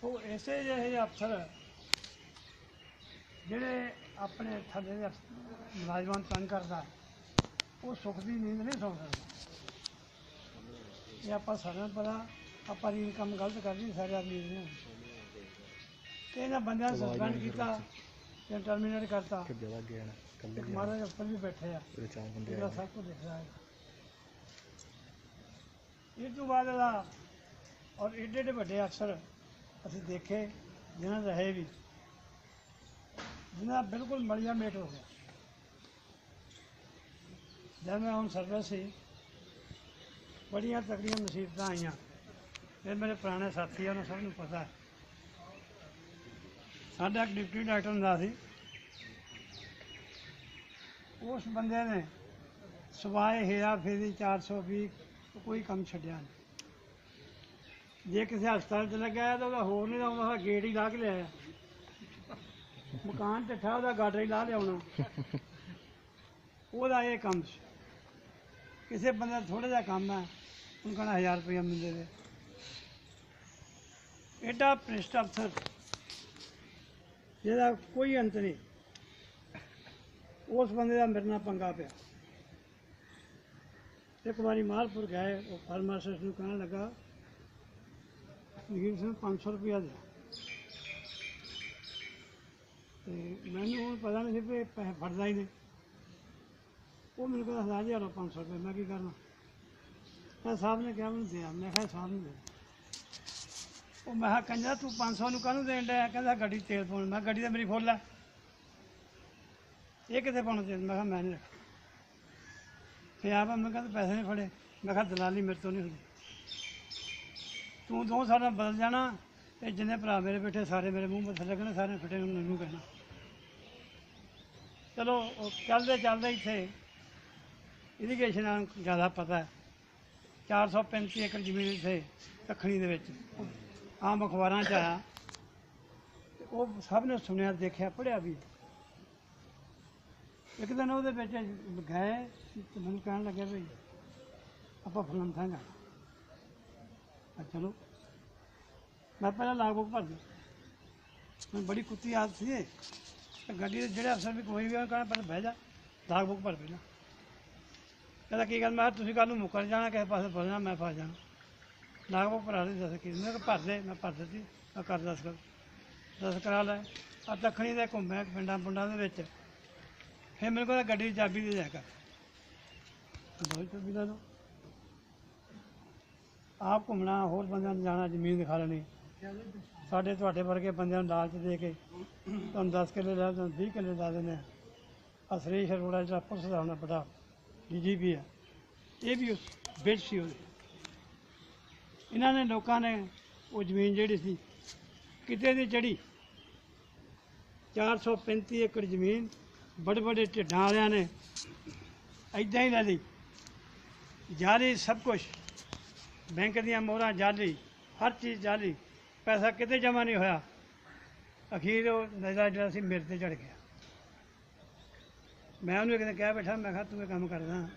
ਸੋ ਐਸੇ ਜਿਹੇ ਅਫਸਰ ਜਿਹੜੇ ਆਪਣੇ ਥੱਲੇ ਦੇ ਮੁਲਾਜ਼ਮਾਂ ਨੂੰ ਤੰਗ ਕਰਦਾ ਉਹ ਸੁੱਖ ਦੀ ਨੀਂਦ ਨਹੀਂ ਸੌਂ ਸਕਦਾ ਇਹ ਆਪਾਂ ਸਾਰਿਆਂ ਪਤਾ ਆਪਾਂ ਦੀ ਇਨਕਮ ਗਲਤ ਕਰਦੀ ਸਾਰੇ ਆਦਮੀ ਨੇ ਤੇ ਇਹਨਾਂ ਬੰਦਿਆਂ ਨੂੰ ਸਸਪੈਂਡ ਕੀਤਾ ਜਾਂ ਟਰਮੀਨੇਟ ਕਰਤਾ। ਜ਼ਿਆਦਾ ਗਿਆ ਨਾ ਕੱਲੇ ਮਹਾਰਾਜ ਉੱਪਰ ਵੀ ਬੈਠੇ ਆ। ਜਿਹੜੇ ਚਾਰ ਬੰਦੇ ਜਿਹੜਾ ਸਭ ਕੁਝ ਦਿਖ ਰਿਹਾ ਹੈ ਇਹ ਤੋਂ ਬਾਅਦ ਇਹਦਾ ਔਰ ਏਡੇ ਏਡੇ ਵੱਡੇ ਅਫਸਰ ਅਸੀਂ ਦੇਖੇ, ਜਿਹਨਾਂ ਰਹੇ ਵੀ ਜਿਹਨਾਂ ਦਾ ਬਿਲਕੁਲ ਮਲੀਆ ਮੇਟ ਹੋ ਗਿਆ। ਜਦ ਮੈਂ ਹੁਣ ਸਰਵਿਸ ਸੀ, ਬੜੀਆਂ ਤਕੜੀਆਂ ਮੁਸੀਬਤਾਂ ਆਈਆਂ। ਇਹ ਮੇਰੇ ਪੁਰਾਣੇ ਸਾਥੀ ਆ ਉਹਨਾਂ ਸਭ ਨੂੰ ਪਤਾ। ਹੈ ਸਾਡਾ ਇੱਕ ਡਿਪਟੀ ਡਾਕਟਰ ਹੁੰਦਾ ਸੀ। ਉਸ ਬੰਦੇ ਨੇ ਸਵਾਏ ਹੇਰਾ ਫੇਰੀ 420 ਕੋਈ ਕੰਮ ਛੱਡਿਆ ਨਹੀਂ ਜੇ ਕਿਸੇ ਹਸਪਤਾਲ ਚ ਲੱਗਿਆ ਤਾਂ ਉਹਦਾ ਹੋਰ ਨਹੀਂ ਆਉਂਦਾ ਗੇਟ ਹੀ ਲਾ ਕੇ ਲਿਆਇਆ। ਮਕਾਨ ਢੱਠਾ, ਉਹਦਾ ਗਾਡਰ ਹੀ ਲਾ ਲਿਆਉਣਾ ਉਹਦਾ ਇਹ ਕੰਮ ਸੀ। ਕਿਸੇ ਬੰਦੇ ਦਾ ਥੋੜਾ ਜਿਹਾ ਕੰਮ ਹੈ, ਉਹਨੂੰ ਕਹਣਾ 1000 ਰੁਪਇਆ ਮਿਲਦੇ ਦੇ ਐਡਾ ਭ੍ਰਿਸ਼ਟ ਅਫਸਰ, ਜਿਹਦਾ ਕੋਈ ਅੰਤ ਨਹੀਂ। ਉਸ ਬੰਦੇ ਦਾ ਮੇਰੇ ਨਾਲ ਪੰਗਾ ਪਿਆ। ਇੱਕ ਵਾਰੀ ਮਾਲਪੁਰ ਗਏ, ਉਹ ਫਾਰਮਾਸਿਸਟ ਨੂੰ ਕਹਿਣ ਲੱਗਾ ਜਗੀਰ ਸਿੰਘ 500 ਰੁਪਇਆ ਦੇ ਤੇ ਮੈਨੂੰ ਹੁਣ ਪਤਾ ਨਹੀਂ ਸੀ ਵੀ ਇਹ ਪੈਸੇ ਫੜਦਾ ਹੀ ਨਹੀਂ। ਉਹ ਮੈਨੂੰ ਕਹਿੰਦਾ, ਹਜ਼ਾਰ ਹਜ਼ਾਰ 500 ਰੁਪਏ ਮੈਂ ਕੀ ਕਰਨਾ? ਤਾਂ ਸਾਹਿਬ ਨੇ ਕਿਹਾ, ਮੈਨੂੰ ਦੇ ਮੈਂ ਕਿਹਾ ਸਾਹਿਬ ਨੂੰ ਦੇ ਉਹ ਮੈਂ ਕਿਹਾ ਕੰਜਾ ਤੂੰ 500 ਨੂੰ ਕਾਹਨੂੰ ਦੇਣ ਡਿਆ? ਕਹਿੰਦਾ, ਗੱਡੀ ਤੇਲ ਪਾਉਣ। ਮੈਂ ਕਿਹਾ, ਗੱਡੀ ਤਾਂ ਮੇਰੀ ਫੁੱਲ ਹੈ ਇਹ ਕਿੱਥੇ ਪਾਉਣਾ ਤੇਲ? ਮੈਂ ਕਿਹਾ, ਮੈਂ ਨਹੀਂ ਰੱਖਣਾ। ਫਿਰ ਆਪ ਮੈਂ ਕਹਿੰਦਾ, ਪੈਸੇ ਨਹੀਂ ਫੜੇ। ਮੈਂ ਕਿਹਾ, ਦਲਾਲੀ ਮੇਰੇ ਤੋਂ ਨਹੀਂ ਹੁੰਦੀ। ਤੂੰ ਦੋ ਸਾਲਾਂ ਬਦਲ ਜਾਣਾ ਤੇ ਜਿੰਨੇ ਭਰਾ ਮੇਰੇ ਬੈਠੇ, ਸਾਰੇ ਮੇਰੇ ਮੂੰਹ ਮੱਥੇ ਲੱਗਣੇ, ਸਾਰੇ ਫਟੇ ਨੂੰ ਮੈਨੂੰ ਕਹਿਣਾ। ਚਲੋ, ਉਹ ਚੱਲਦੇ ਚੱਲਦੇ ਇੱਥੇ। ਇਰੀਗੇਸ਼ਨ ਨੂੰ ਜ਼ਿਆਦਾ ਪਤਾ ਹੈ। 435 ਏਕੜ ਜ਼ਮੀਨ ਇੱਥੇ, ਦੱਖਣੀ ਦੇ ਵਿੱਚ। ਆਮ ਅਖਬਾਰਾਂ 'ਚ ਆਇਆ। ਉਹ ਸਭ ਨੇ ਸੁਣਿਆ, ਦੇਖਿਆ, ਪੜ੍ਹਿਆ ਵੀ। ਇੱਕ ਦਿਨ ਉਹਦੇ ਵਿੱਚ ਗਏ, ਤੇ ਮੈਨੂੰ ਕਹਿਣ ਲੱਗੇ ਵੀ, ਆਪਾਂ ਫਲਨ ਜਾਣਾ। ਚਲੋ। ਮੈਂ ਪਹਿਲਾਂ ਲਾਗੂ ਭਰ ਦਿਆ ਮੈਂ ਬੜੀ ਕੁੱਤੀ ਆਦਤ ਸੀ ਇਹ। ਤੇ ਗੱਡੀ ਦੇ ਜਿਹੜੇ ਅਫਸਰ ਵੀ ਕੋਈ ਵੀ ਉਹਨਾਂ ਕਹਿਣਾ ਪਹਿਲਾਂ ਬਹਿ ਜਾ ਲਾਗੂ ਭਰ ਪਹਿਲਾਂ ਕਹਿੰਦਾ, ਕੀ ਗੱਲ? ਮੈਂ ਕਿਹਾ, ਤੁਸੀਂ ਕੱਲ ਨੂੰ ਮੁੱਕਰ ਜਾਣਾ, ਕਿਸੇ ਪਾਸੇ ਫਸਣਾ ਮੈਂ ਫਸ ਜਾਣਾ। ਲਾਗੂ ਭਰਾ ਦੇ ਦੱਸ ਕੀ ਮੈਂ ਕਿਹਾ ਭਰ ਦੇ ਮੈਂ ਭਰ ਦਿੱਤੀ। ਮੈਂ ਕਰ ਦੱਸ ਕਰ। ਦੱਸ ਕਰਾ ਲੈ। ਆ ਦੱਖਣੀ ਦੇ ਘੁੰਮਿਆ ਪਿੰਡਾਂ ਪੁੰਡਾਂ ਦੇ ਵਿੱਚ। ਫਿਰ ਮੈਨੂੰ ਕਹਿੰਦਾ, ਗੱਡੀ ਦੀ ਚਾਬੀ ਦੇ ਜਾ ਕਰ। ਦੋ ਚਾਬੀ ਲੈ ਲਓ। ਆਪ ਘੁੰਮਣਾ, ਹੋਰ ਬੰਦਿਆਂ ਨੂੰ ਜਾਣਾ, ਜ਼ਮੀਨ ਦਿਖਾ ਲੈਣੀ। ਸਾਡੇ ਤੁਹਾਡੇ ਵਰਗੇ ਬੰਦਿਆਂ ਨੂੰ ਲਾਲਚ ਦੇ ਕੇ ਤੁਹਾਨੂੰ 10 ਕਿੱਲੇ ਲੈ, ਤੁਹਾਨੂੰ 20 ਕਿੱਲੇ ਲਾ ਦਿੰਦੇ ਆ ਆਹ ਸੁਰੇਸ਼ ਅਰੋੜਾ ਜਿਹੜਾ ਪੁਲਿਸ ਦਾ ਹੋਣਾ ਬੜਾ ਡੀਜੀਪੀ ਹੈ ਇਹ ਵੀ ਉਸ ਵਿੱਚ ਸੀ ਉਹਦੇ। ਇਹਨਾਂ ਨੇ ਲੋਕਾਂ ਨੇ ਉਹ ਜ਼ਮੀਨ ਜਿਹੜੀ ਸੀ, ਕਿਤੇ ਦੀ ਚੜੀ 435 ਏਕੜ ਜ਼ਮੀਨ ਬੜੇ ਬੜੇ ਢਿੱਡਾਂ ਵਾਲਿਆਂ ਨੇ ਐਦਾਂ ਹੀ ਲੈ ਲਈ। ਜਾਲੀ ਸਭ ਕੁਝ ਬੈਂਕ ਦੀਆਂ ਮੋਹਰਾਂ ਜਾਲੀ, ਹਰ ਚੀਜ਼ ਜਾਲੀ, ਪੈਸਾ ਕਿਤੇ ਜਮਾ ਨਹੀਂ ਹੋਇਆ। ਅਖੀਰ ਉਹ ਨਜ਼ਰ ਜਿਹੜਾ ਸੀ ਮੇਰੇ ਤੇ ਚੜ ਗਿਆ। ਮੈਂ ਉਹਨੂੰ ਇੱਕ ਦਿਨ ਕਹਿ ਬੈਠਾ, ਮੈਂ ਕਿਹਾ, ਤੂੰ ਇਹ ਕੰਮ ਕਰਦਾ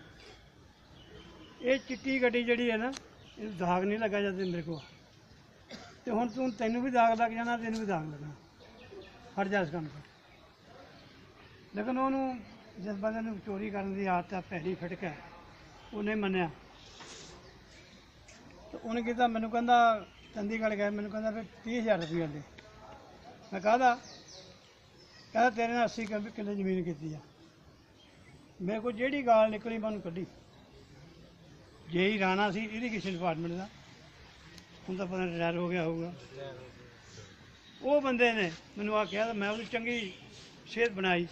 ਇਹ ਚਿੱਟੀ ਗੱਡੀ ਜਿਹੜੀ ਹੈ ਨਾ, ਇਹਨੂੰ ਦਾਗ ਨਹੀਂ ਲੱਗਾ ਜਦ ਮੇਰੇ ਕੋਲ ਤੇ ਹੁਣ ਤੂੰ, ਤੈਨੂੰ ਵੀ ਦਾਗ ਲੱਗ ਜਾਣਾ, ਤੈਨੂੰ ਵੀ ਦਾਗ ਲੱਗਣਾ। ਹਟ ਜਾ ਇਸ ਕੰਮ ਤੋਂ। ਲੇਕਿਨ ਉਹਨੂੰ, ਜਿਸ ਬੰਦੇ ਨੂੰ ਚੋਰੀ ਕਰਨ ਦੀ ਆਦਤ ਹੈ ਪਹਿਲੀ ਫਟਕ ਹੈ, ਉਹਨੇ ਮੰਨਿਆ। ਤੇ ਉਹਨੇ ਕੀਤਾ, ਮੈਨੂੰ ਕਹਿੰਦਾ, ਚੰਡੀਗੜ੍ਹ ਗਏ ਮੈਨੂੰ ਕਹਿੰਦਾ ਫਿਰ 30000 ਰੁਪਏ ਦੇ। ਮੈਂ ਕਹਦਾ? ਕਹਿੰਦਾ, ਤੇਰੇ ਨਾਲ 80 ਕਿੱਲੇ ਕਿੱਲੇ ਜ਼ਮੀਨ ਕੀਤੀ ਆ। ਮੇਰੇ ਕੋਲ ਜਿਹੜੀ ਗਾਲ ਨਿਕਲੀ, ਮੈਂ ਉਹਨੂੰ ਕੱਢੀ। ਜੇ ਹੀ ਰਾਣਾ ਸੀ ਇਰੀਗੇਸ਼ਨ ਡਿਪਾਰਟਮੈਂਟ ਦਾ। ਹੁਣ ਤਾਂ ਪਤਾ ਰਿਟਾਇਰ ਹੋ ਗਿਆ ਹੋਊਗਾ। ਉਹ ਬੰਦੇ ਨੇ ਮੈਨੂੰ ਆ ਕਿਹਾ ਮੈਂ ਉਹਦੀ ਚੰਗੀ ਸਿਹਤ ਬਣਾਈ।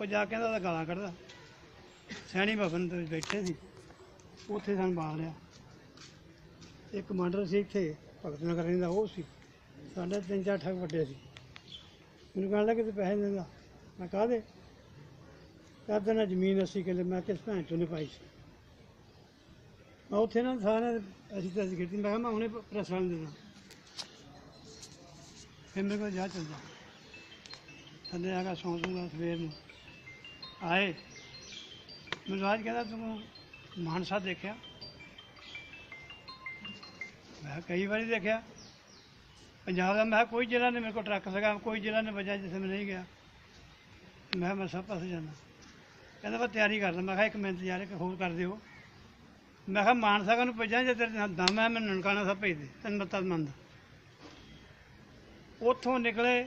ਉਹ ਜਾ ਕੇ ਉਹਦਾ ਗਾਲਾਂ ਕੱਢਦਾ। ਸੈਣੀ ਭਵਨ ਦੇ ਬੈਠੇ ਸੀ। ਉੱਥੇ ਸਾਨੂੰ ਬਾਲ ਲਿਆ। ਇੱਕ ਕਮਾਂਡਰ ਸੀ ਇੱਥੇ, ਭਗਤ ਨਗਰ ਰਹਿੰਦਾ, ਉਹ ਸੀ। ਸਾਡੇ ਤਿੰਨ ਚਾਰ ਠੱਗ ਵੱਡੇ ਸੀ। ਮੈਨੂੰ ਕਹਿਣ ਲੱਗੇ ਤੂੰ ਪੈਸੇ ਦਿੰਦਾ। ਮੈਂ ਕਾਹਦੇ? ਕਹਿੰਦਾ ਨਾ ਜ਼ਮੀਨ ਅਸੀਂ ਕਿੱਲੇ ਮੈਂ ਕਿਸ ਭੈਣ ਚੋਂ ਨਹੀਂ ਪਾਈ ਸੀ। ਮੈਂ ਉੱਥੇ ਨਾ ਸਾਰੇ ਅਸੀਂ ਤਾਂ ਅਸੀਂ ਕੀਤੀ ਮੈਂ ਕਿਹਾ ਮੈਂ ਹੁਣੇ ਪ੍ਰੈਸ ਵਾਲੇ ਨੂੰ ਦੇਣਾ ਫਿਰ ਮੇਰੇ ਕੋਲ ਜਾ ਚੱਲਦਾ। ਥੱਲੇ ਆ ਕੇ ਸੌਂ ਜੂਗਾ ਸਵੇਰ ਨੂੰ। ਆਏ। ਮੈਨੂੰ ਰਾਜ ਕਹਿੰਦਾ, ਤੂੰ ਮਾਨਸਾ ਦੇਖਿਆ? ਮੈਂ ਕਿਹਾ ਕਈ ਵਾਰੀ ਦੇਖਿਆ, ਪੰਜਾਬ ਦਾ ਮੈਂ ਕਿਹਾ ਕੋਈ ਜ਼ਿਲ੍ਹਾ ਨਹੀਂ ਮੇਰੇ ਕੋਲ ਟਰੱਕ ਸੀਗਾ, ਕੋਈ ਜ਼ਿਲ੍ਹਾ ਨਹੀਂ ਬਚਿਆ ਜਿੱਥੇ ਮੈਂ ਨਹੀਂ ਗਿਆ। ਮੈਂ ਕਿਹਾ ਮੈਂ ਸਭ ਪਾਸੇ ਜਾਂਦਾ। ਕਹਿੰਦਾ ਮੈਂ ਤਿਆਰੀ ਕਰ ਲਾਂ ਮੈਂ ਕਿਹਾ ਇੱਕ ਮਿੰਟ ਯਾਰ, ਇੱਕ ਹੋਰ ਕਰ ਦਿਓ। ਮੈਂ ਕਿਹਾ ਮਾਨਸਾ ਨੂੰ ਭੇਜਾਂ ਜੇ ਤੇਰੇ ਨਾਲ ਦਮ ਹੈ, ਮੈਨੂੰ ਨਨਕਾਣਾ ਸਾਹਿਬ ਭੇਜ ਦੇ, ਤੈਨੂੰ ਮੈਂ ਮੰਨਦਾ। ਉੱਥੋਂ ਨਿਕਲੇ,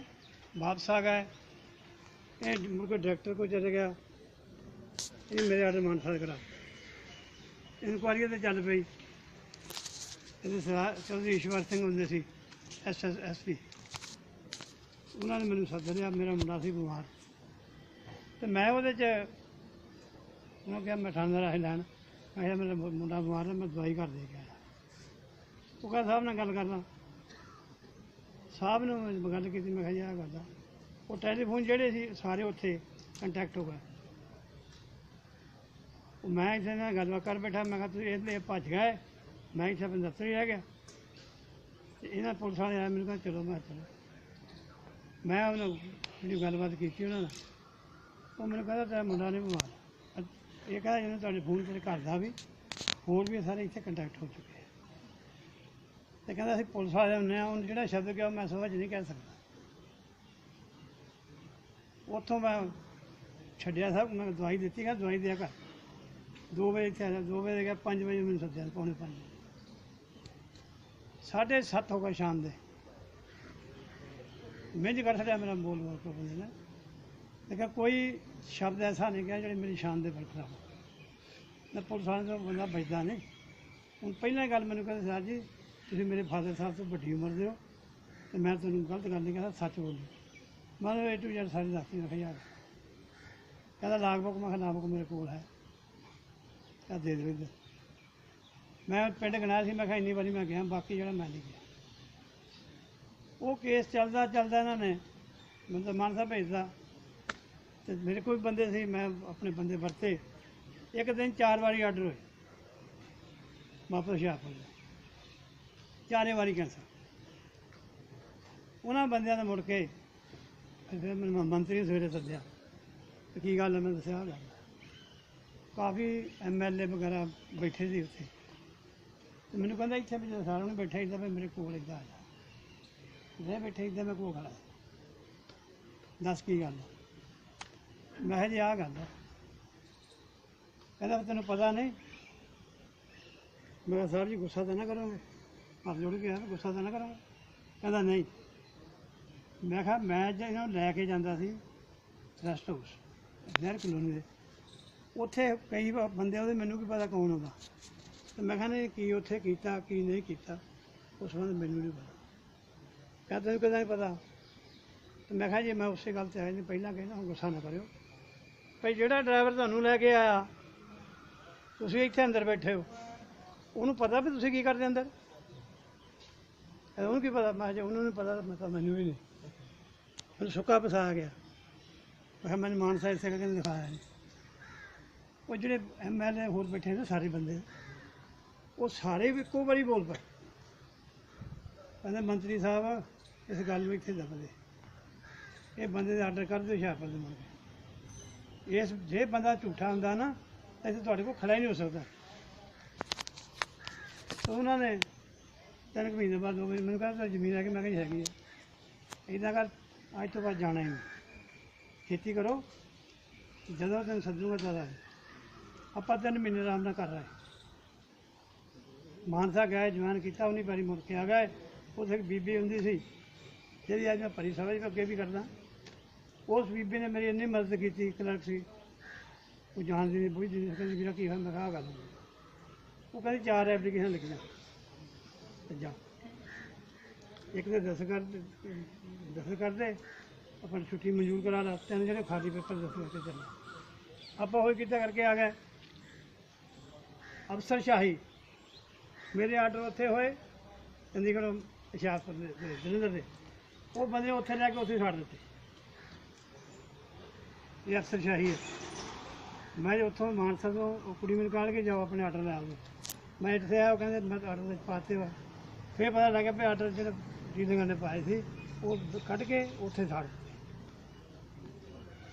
ਵਾਪਸ ਆ ਗਏ। ਇਹ ਮੁੜ ਕੇ ਡਾਇਰੈਕਟਰ ਕੋਲ ਚਲੇ ਗਿਆ। ਇਹ ਮੇਰੇ ਆਰਡਰ ਮਾਨਸਾ ਕਰਾ ਇਨਕੁਆਰੀ ਤੇ ਚੱਲ ਪਈ। ਇਹਦੇ ਸਰਦਾਰ ਚੌਧਰੀ ਈਸ਼ਵਰ ਸਿੰਘ ਹੁੰਦੇ ਸੀ, ਐਸ ਐਸ ਐਸ ਪੀ। ਉਹਨਾਂ ਨੇ ਮੈਨੂੰ ਸੱਦ ਲਿਆ, ਮੇਰਾ ਮੁੰਡਾ ਸੀ ਬਿਮਾਰ। ਤੇ ਮੈਂ ਉਹਦੇ ਚ, ਉਹਨਾਂ ਕਿਹਾ, ਮੈਂ ਠਾਣੇ ਰਾਹ ਲੈਣ। ਮੈਂ ਕਿਹਾ, ਮੇਰਾ ਮੁੰਡਾ ਬਿਮਾਰ ਹੈ, ਮੈਂ ਦਵਾਈ ਘਰ ਦੇ ਕੇ ਆਇਆ। ਉਹ ਕਹਿੰਦਾ, ਸਾਹਿਬ ਨਾਲ ਗੱਲ ਕਰਨਾ ਸਾਹਿਬ ਨੇ ਮੈਂ ਗੱਲ ਕੀਤੀ, ਮੈਂ ਕਿਹਾ, ਜੀ, ਆਹ ਗੱਲ ਉਹ ਟੈਲੀਫੋਨ ਜਿਹੜੇ ਸੀ, ਸਾਰੇ ਉੱਥੇ ਕੰਟੈਕਟ ਹੋ ਗਏ। ਮੈਂ ਇੱਥੇ ਨਾਲ ਗੱਲਬਾਤ ਕਰ ਬੈਠਾ, ਮੈਂ ਕਿਹਾ, ਤੁਸੀਂ ਇਹ ਇਹ ਭੱਜ ਗਏ? ਮੈਂ ਇੱਥੇ ਆਪਣੇ ਦਫ਼ਤਰ ਹੀ ਰਹਿ ਗਿਆ। ਤੇ ਇਹਨਾਂ ਪੁਲਿਸ ਵਾਲੇ ਆਏ ਮੈਨੂੰ ਕਹਿੰਦਾ ਚਲੋ ਮੈਂ ਚਲੋ। ਮੈਂ ਉਹਨਾਂ ਜਿਹੜੀ ਗੱਲਬਾਤ ਕੀਤੀ ਉਹਨਾਂ ਨਾਲ, ਉਹ ਮੈਨੂੰ ਕਹਿੰਦਾ, ਤੇਰਾ ਮੁੰਡਾ ਨਹੀਂ ਬਿਮਾਰ। ਇਹ ਕਹਿੰਦਾ, ਜਿਹਨੇ ਤੁਹਾਡੇ ਫੋਨ ਤੇਰੇ ਘਰ ਦਾ ਵੀ, ਹੋਰ ਵੀ ਸਾਰੇ ਇੱਥੇ ਕੰਟੈਕਟ ਹੋ ਚੁੱਕੇ ਆ। ਤੇ ਕਹਿੰਦਾ, ਅਸੀਂ ਪੁਲਿਸ ਵਾਲੇ ਹੁੰਦੇ ਆ ਹੁਣ ਜਿਹੜਾ ਸ਼ਬਦ ਕਿਹਾ ਮੈਂ ਸਮਝ ਨਹੀਂ ਕਹਿ ਸਕਦਾ। ਉੱਥੋਂ ਮੈਂ ਛੱਡਿਆ ਸਭ, ਮੈਂ ਦਵਾਈ ਦਿੱਤੀ, ਕਹਿੰਦਾ, ਦਵਾਈ ਦਿਆ ਕਰ। 2 ਵਜੇ ਇੱਥੇ ਆਇਆ 2 ਵਜੇ ਗਿਆ 5 ਵਜੇ ਮੈਨੂੰ ਸੱਦਿਆ, ਪੌਣੇ 5 ਸਾਢੇ ਸੱਤ ਹੋ ਗਏ ਸ਼ਾਮ ਦੇ। ਮਿੰਜ ਕਰ ਛੱਡਿਆ, ਮੇਰਾ ਬੋਲ ਬੋਲ ਕੇ ਬੰਦੇ ਨੇ। ਲੇਕਿਨ ਕੋਈ ਸ਼ਬਦ ਐਸਾ ਨਹੀਂ ਕਿਹਾ ਜਿਹੜੀ ਮੇਰੀ ਸ਼ਾਨ ਦੇ ਬਰਖਲਾਫ ਨਾ ਪੁਲਿਸ ਵਾਲੇ ਤੋਂ ਬੰਦਾ ਬਚਦਾ ਨਹੀਂ। ਹੁਣ ਪਹਿਲਾਂ ਗੱਲ ਮੈਨੂੰ ਕਹਿੰਦੇ, ਸਰ ਜੀ, ਤੁਸੀਂ ਮੇਰੇ ਫਾਦਰ ਸਾਹਿਬ ਤੋਂ ਵੱਡੀ ਉਮਰ ਦੇ ਹੋ ਤੇ ਮੈਂ ਤੁਹਾਨੂੰ ਗਲਤ ਗੱਲ ਨਹੀਂ ਕਹਿੰਦਾ, ਸੱਚ ਬੋਲੂ। ਮੈਂ ਉਹ ਏ ਟੂ ਜ਼ੈਡ ਸਾਰੀ ਦੱਸਤੀ ਮੈਂ ਯਾਰ ਕਹਿੰਦਾ, ਲਾਗ ਬੁੱਕ? ਮੈਂ ਕਿਹਾ ਲਾਗ ਬੁੱਕ ਮੇਰੇ ਕੋਲ ਹੈ। ਕਹਿੰਦਾ, ਦੇ ਦਿਓ ਮੈਂ ਪਿੰਡ ਗਣਾ ਸੀ, ਮੈਂ ਕਿਹਾ ਇੰਨੀ ਵਾਰੀ ਮੈਂ ਗਿਆ, ਬਾਕੀ ਜਿਹੜਾ ਮੈਂ ਨਹੀਂ ਗਿਆ। ਉਹ ਕੇਸ ਚੱਲਦਾ ਚੱਲਦਾ ਇਹਨਾਂ ਨੇ ਮੈਨੂੰ ਤਾਂ ਮਾਨਸਾ ਭੇਜਦਾ ਤੇ ਮੇਰੇ ਕੋਲ ਬੰਦੇ ਸੀ, ਮੈਂ ਆਪਣੇ ਬੰਦੇ ਵਰਤੇ। ਇੱਕ ਦਿਨ ਚਾਰ ਵਾਰੀ ਆਰਡਰ ਹੋਏ, ਵਾਪਸ ਹੁਸ਼ਿਆਰਪੁਰ ਦੇ। ਚਾਰੇ ਵਾਰੀ ਕੈਂਸਲ ਉਹਨਾਂ ਬੰਦਿਆਂ ਨੇ ਮੁੜ ਕੇ ਫਿਰ ਮੈਨੂੰ ਮੰਤਰੀ ਨੂੰ ਸਵੇਰੇ ਸੱਦਿਆ, ਤੇ ਕੀ ਗੱਲ ਹੈ, ਮੈਂ ਦੱਸਿਆ ਆਹ ਗੱਲ ਹੈ। ਕਾਫੀ ਐਮਐਲਏ ਵਗੈਰਾ ਬੈਠੇ ਸੀ ਉੱਥੇ। ਮੈਨੂੰ ਕਹਿੰਦਾ ਇੱਥੇ ਵੀ ਜਦੋਂ ਸਾਰਿਆਂ ਨੂੰ ਬੈਠਾ ਇੱਦਾਂ ਵੀ ਮੇਰੇ ਕੋਲ ਇੱਦਾਂ ਆ ਜਾ। ਮੈਂ ਬੈਠੇ ਇੱਦਾਂ ਮੈਂ ਕੋਲ ਖੜਾ। ਦੱਸ ਕੀ ਗੱਲ ਮੈਂ ਕਿਹਾ ਜੀ ਆਹ ਗੱਲ ਹੈ ਕਹਿੰਦਾ ਤੈਨੂੰ ਪਤਾ ਨਹੀਂ। ਮੈਂ ਕਿਹਾ, ਸਰ ਜੀ, ਗੁੱਸਾ ਤਾਂ ਨਾ ਕਰੋਗੇ। ਹੱਥ ਜੋੜ ਕੇ ਕਿਹਾ ਗੁੱਸਾ ਤਾਂ ਨਾ ਕਰੋਗੇ। ਕਹਿੰਦਾ, ਨਹੀਂ। ਮੈਂ ਕਿਹਾ, ਮੈਂ ਜੇ ਲੈ ਕੇ ਜਾਂਦਾ ਸੀ ਰੈਸਟ ਹਾਊਸ, ਨਹਿਰ ਕਲੋਨੀ ਦੇ। ਉੱਥੇ ਕਈ ਵਾ- ਬੰਦੇ ਉਹਦੇ ਮੈਨੂੰ ਕੀ ਪਤਾ ਕੌਣ ਉਹਦਾ ਤੇ ਮੈਂ ਕਿਹਾ ਨਹੀਂ, ਕੀ ਉੱਥੇ ਕੀਤਾ, ਕੀ ਨਹੀਂ ਕੀਤਾ, ਉਸ ਸੰਬੰਧ ਮੈਨੂੰ ਨਹੀਂ ਪਤਾ। ਕਹਿੰਦਾ ਤੈਨੂੰ ਕਿਦਾਂ ਨਹੀਂ ਪਤਾ? ਤੇ ਮੈਂ ਕਿਹਾ ਜੀ, ਮੈਂ ਉਸੇ ਗੱਲ ਤੇ ਆਇਆ ਨਹੀਂ, ਪਹਿਲਾਂ ਕਹਿੰਦਾ ਹੁਣ ਗੁੱਸਾ ਨਾ ਕਰਿਓ। ਭਈ ਜਿਹੜਾ ਡਰਾਈਵਰ ਤੁਹਾਨੂੰ ਲੈ ਕੇ ਆਇਆ, ਤੁਸੀਂ ਇੱਥੇ ਅੰਦਰ ਬੈਠੇ ਹੋ। ਉਹਨੂੰ ਪਤਾ ਵੀ ਤੁਸੀਂ ਕੀ ਕਰਦੇ ਅੰਦਰ? ਉਹਨੂੰ ਕੀ ਪਤਾ? ਮੈਂ ਜੇ, ਉਹਨੂੰ ਨਹੀਂ ਪਤਾ, ਮੈਂ ਤਾਂ ਮੈਨੂੰ ਵੀ ਨਹੀਂ। ਮੈਨੂੰ ਸੁੱਕਾ ਪਸਾ ਗਿਆ। ਮੈਂ ਕਿਹਾ ਮੈਨੂੰ ਮਾਨਸਾ ਇਸੇ ਕਰਕੇ ਦਿਖਾਇਆ ਨਹੀਂ। ਉਹ ਜਿਹੜੇ ਐਮਐਲਏ ਹੋਰ ਬੈਠੇ ਨੇ, ਸਾਰੇ ਬੰਦੇ। ਉਹ ਸਾਰੇ ਵੀ ਇੱਕੋ ਵਾਰੀ ਬੋਲ ਪਏ ਕਹਿੰਦੇ, ਮੰਤਰੀ ਸਾਹਿਬ, ਇਸ ਗੱਲ ਨੂੰ ਇੱਥੇ ਦੱਬ ਇਹ ਬੰਦੇ ਦੇ ਆਰਡਰ ਕਰ ਦਿਓ, ਹੁਸ਼ਿਆਰਪੁਰ ਦੇ ਮੁੰਡੇ ਇਸ, ਜੇ ਬੰਦਾ ਝੂਠਾ ਹੁੰਦਾ ਨਾ ਇੱਥੇ ਤੁਹਾਡੇ ਕੋਲ ਖੜਾ ਹੀ ਨਹੀਂ ਹੋ ਸਕਦਾ। ਉਹਨਾਂ ਨੇ ਤਿੰਨ ਕੁ ਮਹੀਨੇ ਬਾਅਦ, ਦੋ ਮਹੀਨੇ, ਮੈਨੂੰ ਕਹਿੰਦਾ, ਜ਼ਮੀਨ ਹੈ ਕੇ ਮੈਂ ਕਿਹਾ ਹੈਗੀ ਹੈ ਇਦਾਂ ਕਰ, ਅੱਜ ਤੋਂ ਬਾਅਦ ਜਾਣਾ ਹੀ ਖੇਤੀ ਕਰੋ। ਜਦੋਂ ਤੈਨੂੰ ਸੱਦੂਗਾ ਤਾਂ ਆ। ਆਪਾਂ ਤਿੰਨ ਮਹੀਨੇ ਆਰਾਮ ਨਾਲ ਕਰ ਰਹੇ ਮਾਨਸਾ ਗਏ, ਜਵਾਨ ਕੀਤਾ, ਉਹਨੀ ਪੈਰੀ ਮੁੜ ਕੇ ਆ ਗਏ। ਉੱਥੇ ਇੱਕ ਬੀਬੀ ਹੁੰਦੀ ਸੀ, ਜਿਹੜੀ ਅੱਜ ਮੈਂ ਭਰੀ ਸਭਾ ਜੀ ਅੱਗੇ ਵੀ ਕਰਦਾ। ਉਸ ਬੀਬੀ ਨੇ ਮੇਰੀ ਇੰਨੀ ਮਦਦ ਕੀਤੀ ਕਲਰਕ ਸੀ। ਉਹ ਜਾਣਦੀ ਨਹੀਂ ਬੁਝਦੀ ਨਹੀਂ ਕਹਿੰਦੀ ਵੀਰਾ ਕੀ ਹੋਇਆ? ਮੈਂ ਕਿਹਾ ਗੱਲ ਉਹ ਕਹਿੰਦੀ, ਚਾਰ ਐਪਲੀਕੇਸ਼ਨ ਲਿਖੀਆਂ। ਤੇ ਜਾ। ਇੱਕ ਦੇ ਦਸ ਕਰ ਦਸ ਕਰਦੇ ਆਪਾਂ ਆਪਣੀ ਛੁੱਟੀ ਮਨਜ਼ੂਰ ਕਰਾ ਲਾ। ਤਿੰਨ ਜਿਹੜੇ ਖਾਲੀ ਪੇਪਰ ਦਸ ਕਰਕੇ ਚੱਲੇ। ਆਪਾਂ ਹੋਈ ਕਿੱਦਾਂ ਕਰਕੇ ਆ ਗਏ। ਅਫਸਰ ਸ਼ਾਹੀ। ਮੇਰੇ ਆਰਡਰ ਉੱਥੇ ਹੋਏ, ਚੰਡੀਗੜ੍ਹ ਹੁਸ਼ਿਆਰਪੁਰ ਦੇ ਦੇ, ਜਲੰਧਰ ਦੇ। ਉਹ ਬੰਦੇ ਉੱਥੇ ਲੈ ਕੇ ਉੱਥੇ ਛੱਡ ਦਿੱਤੇ। ਇਹ ਅਫਸਰ ਸ਼ਾਹੀ ਹੈ। ਮੈਂ ਉੱਥੋਂ ਮਾਨਸਾ ਤੋਂ ਉਹ ਕੁੜੀ ਮੈਨੂੰ ਕਾਲ ਕੇ ਜਾਓ, ਆਪਣੇ ਆਰਡਰ ਲੈ ਆਓ। ਮੈਂ ਇੱਥੇ ਆਇਆ, ਉਹ ਕਹਿੰਦੇ, ਮੈਂ ਆਰਡਰ ਵਿੱਚ ਪਾਤੇ ਵਾ। ਫਿਰ ਪਤਾ ਲੱਗਿਆ ਵੀ ਆਰਡਰ ਜਿਹੜੇ ਡੀਲਿੰਗਾਂ ਨੇ ਪਾਏ ਸੀ, ਉਹ ਕੱਢ ਕੇ ਉੱਥੇ ਛੱਡ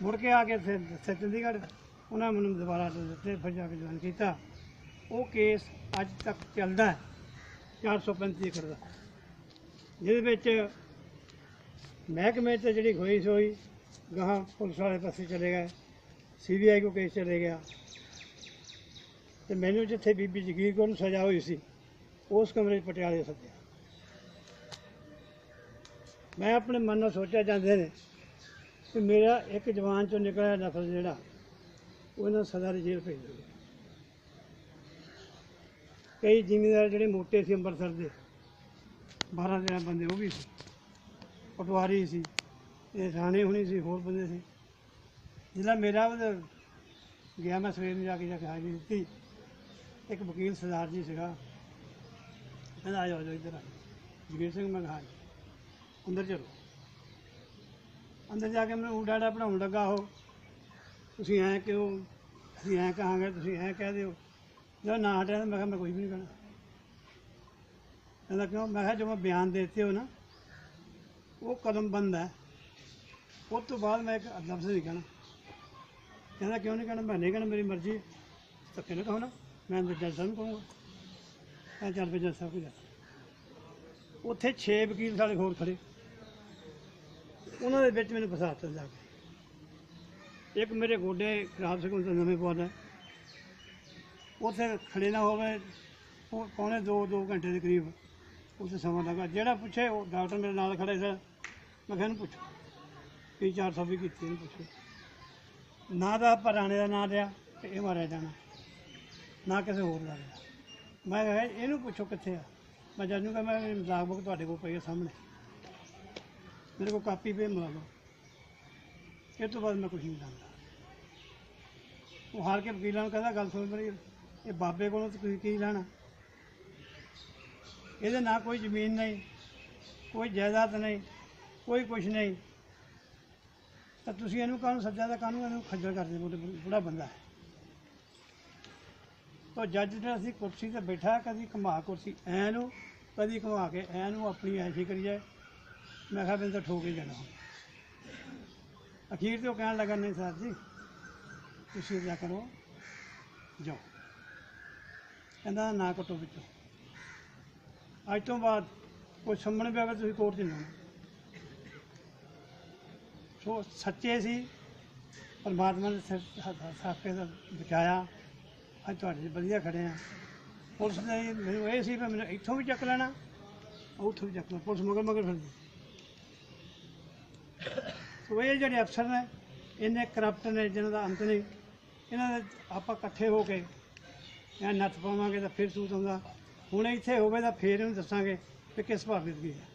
ਮੁੜ ਕੇ ਆ ਕੇ ਫਿਰ ਦੱਸਿਆ ਚੰਡੀਗੜ੍ਹ, ਉਹਨਾਂ ਮੈਨੂੰ ਦੁਬਾਰਾ ਆਰਡਰ ਦਿੱਤੇ, ਫਿਰ ਜਾ ਕੇ ਜੁਆਇਨ ਕੀਤਾ। ਉਹ ਕੇਸ ਅੱਜ ਤੱਕ ਚੱਲਦਾ ਹੈ 435 ਏਕੜ ਦਾ। ਜਿਹਦੇ ਵਿੱਚ ਮਹਿਕਮੇ ਤੇ ਜਿਹੜੀ ਹੋਈ ਸੋਈ, ਗਾਹਾਂ ਪੁਲਿਸ ਵਾਲੇ ਪਾਸੇ ਚਲੇ ਗਏ ਸੀਬੀਆਈ ਕੋ ਕੇਸ ਚਲੇ ਗਿਆ। ਤੇ ਮੈਨੂੰ ਜਿੱਥੇ ਬੀਬੀ ਜਗੀਰ ਕੌਰ ਨੂੰ ਸਜ਼ਾ ਹੋਈ ਸੀ, ਉਸ ਕਮਰੇ 'ਚ ਪਟਿਆਲੇ ਸੱਦਿਆ। ਮੈਂ ਆਪਣੇ ਮਨ ਨਾਲ ਸੋਚਿਆ ਜਾਂਦੇ ਨੇ ਕਿ ਮੇਰਾ ਇੱਕ ਜਵਾਨ ਚੋਂ ਨਿਕਲਿਆ ਨਫਲ ਜਿਹੜਾ, ਉਹ ਇਹਨਾਂ ਸਦਾ ਦੀ ਜੇਲ੍ਹ ਭੇਜ ਦਿਓ ਕਈ ਜ਼ਿਮੀਂਦਾਰ ਜਿਹੜੇ ਮੋਟੇ ਸੀ ਅੰਮ੍ਰਿਤਸਰ ਦੇ 12 13 ਬੰਦੇ ਉਹ ਵੀ ਸੀ, ਪਟਵਾਰੀ ਸੀ, ਇਹ ਰਾਣੇ ਹੁਣੀ ਸੀ, ਹੋਰ ਬੰਦੇ ਸੀ। ਜਿਹੜਾ ਮੇਰਾ ਉਹ ਗਿਆ ਮੈਂ ਸਵੇਰ ਨੂੰ ਜਾ ਕੇ ਜਾ ਕੇ ਹਾਜ਼ਰੀ ਦਿੱਤੀ, ਇੱਕ ਵਕੀਲ ਸਰਦਾਰ ਜੀ ਸੀਗਾ, ਕਹਿੰਦਾ ਆ ਜਾਓ ਇੱਧਰ ਆ, ਜਗੀਰ ਸਿੰਘ ਮੈਂ ਕਿਹਾ, ਅੰਦਰ ਚਲੋ। ਅੰਦਰ ਜਾ ਕੇ ਮੈਨੂੰ ਉਡਾੜਾ ਪੜਾਉਣ ਲੱਗਾ ਉਹ, ਤੁਸੀਂ ਐਂ ਕਿਉਂ, ਅਸੀਂ ਐਂ ਕਹਾਂਗੇ, ਤੁਸੀਂ ਐਂ ਕਹਿ ਦਿਓ। ਜਦੋਂ ਨਾ ਹਟਿਆ ਤਾਂ ਮੈਂ ਕਿਹਾ ਮੈਂ ਕੁਝ ਵੀ ਨਹੀਂ ਕਹਿਣਾ। ਕਹਿੰਦਾ ਕਿਉਂ? ਮੈਂ ਕਿਹਾ ਜੋ ਮੈਂ ਬਿਆਨ ਦੇਤੇ ਹੋ ਨਾ, ਉਹ ਕਦਮ ਬੰਦ ਹੈ। ਉਸ ਤੋਂ ਬਾਅਦ ਮੈਂ ਇੱਕ ਲਫ਼ਜ਼ ਨਹੀਂ ਕਹਿਣਾ। ਕਹਿੰਦਾ ਕਿਉਂ ਨਹੀਂ ਕਹਿਣਾ? ਮੈਂ ਨਹੀਂ ਕਹਿਣਾ, ਮੇਰੀ ਮਰਜ਼ੀ ਧੱਕੇ ਨਾ ਕਹੋ ਨਾ, ਮੈਂ ਅੰਦਰ ਜੱਜ ਸਾਹਿਬ ਨੂੰ ਕਹੂੰਗਾ। ਮੈਂ ਚੱਲ ਪਈ ਜੱਜ ਸਾਹਿਬ ਕੋਲ ਜਾ ਉੱਥੇ 6 ਵਕੀਲ ਸਾਡੇ ਹੋਰ ਖੜੇ। ਉਹਨਾਂ ਦੇ ਵਿੱਚ ਮੈਨੂੰ ਫਸਾ ਦਿੱਤਾ ਜਾ ਕੇ। ਇੱਕ ਮੇਰੇ ਗੋਡੇ ਖਰਾਬ ਸੀ ਕੋਈ ਨਵੇਂ ਪਵਾਉਣਾ ਉੱਥੇ ਖੜੇ ਨਾ ਹੋਵੇ ਉਹ ਪੌਣੇ 2 2 ਘੰਟੇ ਦੇ ਕਰੀਬ ਉੱਥੇ ਸਮਾਂ ਲੱਗਾ। ਜਿਹੜਾ ਪੁੱਛੇ, ਉਹ ਡਾਕਟਰ ਮੇਰੇ ਨਾਲ ਖੜੇ ਸੀ ਮੈਂ ਕਿਹਾ ਇਹਨੂੰ ਪੁੱਛੋ। ਕੀ 400 ਵੀ ਕੀਤੀ, ਇਹਨੂੰ ਪੁੱਛੋ। ਨਾ ਤਾਂ ਰਾਣੇ ਦਾ ਨਾਂ ਲਿਆ ਤੇ ਇਹ ਮਾਰਿਆ ਜਾਣਾ। ਨਾ ਕਿਸੇ ਹੋਰ ਦਾ ਲਿਆ। ਮੈਂ ਕਿਹਾ, ਇਹਨੂੰ ਪੁੱਛੋ ਕਿੱਥੇ ਆ? ਮੈਂ ਜੱਜ ਨੂੰ ਮੈਂ ਲਾਗ ਬੁੱਕ ਤੁਹਾਡੇ ਕੋਲ ਪਈ ਆ ਸਾਹਮਣੇ। ਮੇਰੇ ਕੋਲ ਕਾਪੀ ਪੇ ਮਿਲਾ ਲਓ। ਇਹ ਤੋਂ ਬਾਅਦ ਮੈਂ ਕੁਝ ਨਹੀਂ ਜਾਣਦਾ। ਉਹ ਹਾਰ ਕੇ ਵਕੀਲਾਂ ਨੂੰ ਕਹਿੰਦਾ, ਗੱਲ ਸੁਣ ਮੇਰੀ। ਇਹ ਬਾਬੇ ਕੋਲੋਂ ਤੁਸੀਂ ਕੀ ਲੈਣਾ? ਇਹਦੇ ਨਾਲ ਕੋਈ ਜ਼ਮੀਨ ਨਹੀਂ, ਕੋਈ ਜਾਇਦਾਦ ਨਹੀਂ, ਕੋਈ ਕੁਝ ਨਹੀਂ। ਤਾਂ ਤੁਸੀਂ ਇਹਨੂੰ ਕਾਹਨੂੰ ਸੱਜਾ ਦਾ ਕਾਹਨੂੰ ਇਹਨੂੰ ਖੱਜਲ ਕਰਦੇ ਬੁੜਾ ਬੰਦਾ ਹੈ। ਤਾਂ ਜੱਜ ਨੇ ਅਸੀਂ ਕੁਰਸੀ ਤੇ ਬੈਠਾ, ਕਦੀ ਘੁਮਾ ਕੁਰਸੀ, ਐ ਨੂੰ, ਕਦੀ ਘੁਮਾ ਕੇ, ਐ ਨੂੰ ਆਪਣੀ ਐਸ਼ੀ ਕਰੀ ਜਾਏ। ਮੈਂ ਕਿਹਾ ਮੈਨੂੰ ਤਾਂ ਠੋਕ ਹੀ ਜਾਣਾ ਅਖੀਰ ਤੇ ਉਹ ਕਹਿਣ ਲੱਗਾ, ਨਹੀਂ ਸਰ ਜੀ, ਤੁਸੀਂ ਜਾ ਕਰੋ, ਜਾਓ। ਕਹਿੰਦਾ ਨਾ ਕੱਟੋ ਵਿੱਚੋਂ। ਅੱਜ ਤੋਂ ਬਾਅਦ ਕੋਈ ਸੰਮਣ ਪਿਆ ਤੁਸੀਂ ਕੋਰਟ 'ਚ ਨਹੀਂ ਸੋ ਸੱਚੇ ਸੀ, ਪਰਮਾਤਮਾ ਨੇ ਸਾਫੇ ਦਾ ਬਚਾਇਆ। ਅੱਜ ਤੁਹਾਡੇ 'ਚ ਵਧੀਆ ਖੜੇ ਆ। ਪੁਲਿਸ ਨੇ ਮੈਨੂੰ ਇਹ ਸੀ ਵੀ ਮੈਨੂੰ ਇੱਥੋਂ ਵੀ ਚੱਕ ਲੈਣਾ, ਉੱਥੋਂ ਵੀ ਚੱਕ ਲੈਣਾ। ਪੁਲਿਸ ਮਗਰ ਮਗਰ ਫਿਰਦੀ। ਸੋ ਇਹ ਜਿਹੜੇ ਅਫਸਰ ਨੇ ਇੰਨੇ ਕਰਪਟ ਨੇ, ਜਿਹਨਾਂ ਦਾ ਅੰਤ ਨਹੀਂ, ਇਹਨਾਂ ਦੇ ਆਪਾਂ ਇਕੱਠੇ ਹੋ ਕੇ ਜਾਂ ਨੱਥ ਪਾਵਾਂਗੇ ਤਾਂ ਫਿਰ ਸੂਤ ਆਉਂਦਾ। ਹੁਣ ਇੱਥੇ ਹੋਵੇ ਤਾਂ ਫਿਰ ਇਹਨੂੰ ਦੱਸਾਂਗੇ ਕਿ ਕਿਸ ਭਾਵੇਂ ਦੀ ਹੈ।